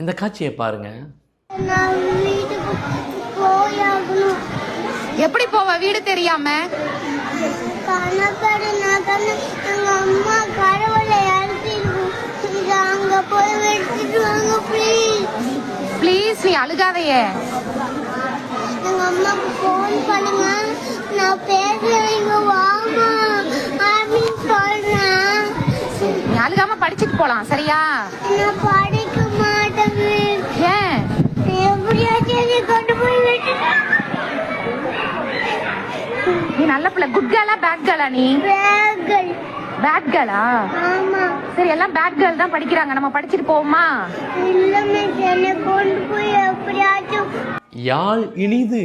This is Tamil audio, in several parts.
இந்த காட்சியை பாருங்க. எப்படி போவ? வீடு தெரியாம? ப்ளீஸ் ப்ளீஸ் நீ அழுகாதையே. எங்க அம்மாக்கு ஃபோன் பண்ணுங்க. நான் பேசுறேன் வாமா அப்படின்னு சொல்றேன். நீ அழுகாம படிச்சுட்டு போலாம் சரியா? நான் படிக்க மாட்டேன் ஏன் எப்படியாச்சும் என்னை கொண்டு போய் விட்டுட்டு நீ நல்ல பிள்ளை. குட் கேர்லா பேட் கேர்லா நீ? பேட் கேர்லா ஆமா சரி எல்லாம் பேட் கேர்ள் தான் படிக்கிறாங்க. நம்ம படிச்சுட்டு போவோமா? இல்ல மிஸ் என்னை கொண்டு போய் எப்படியாச்சும் யாழ் இனிது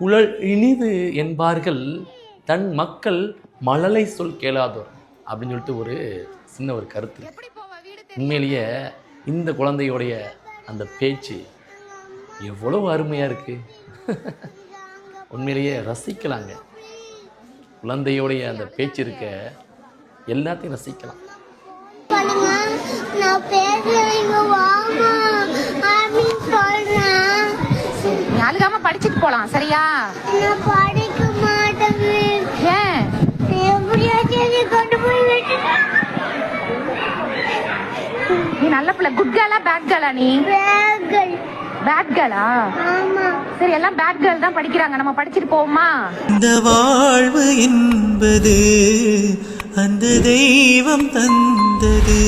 குழல் இனிது என்பார்கள். தன் மக்கள் மழலை சொல் கேளாதோர் அப்படின்னு சொல்லிட்டு ஒரு சின்ன ஒரு கருத்து உண்மையிலேயே இந்த குழந்தையோடைய அந்த பேச்சு எவ்வளவு அருமையாக இருக்கு. உண்மையிலேயே ரசிக்கலாங்க. குழந்தையோடைய அந்த பேச்சு இருக்க எல்லாத்தையும் ரசிக்கலாம். அழுகாம படிச்சுட்டு போலாம் சரியா? நான் படிக்க மாட்டேன் ஏன்? கொண்டு போய் நீ நல்ல பிள்ளை குட் கேர்லா பேட் கேர்லா நீ? பேகல் பேட் சரி எல்லாம் பேட் கேர்ள் தான் படிக்கிறாங்க. நம்ம படிச்சுட்டு போவோமா? இந்த வாழ்வு என்பது அந்த தெய்வம் தந்தது.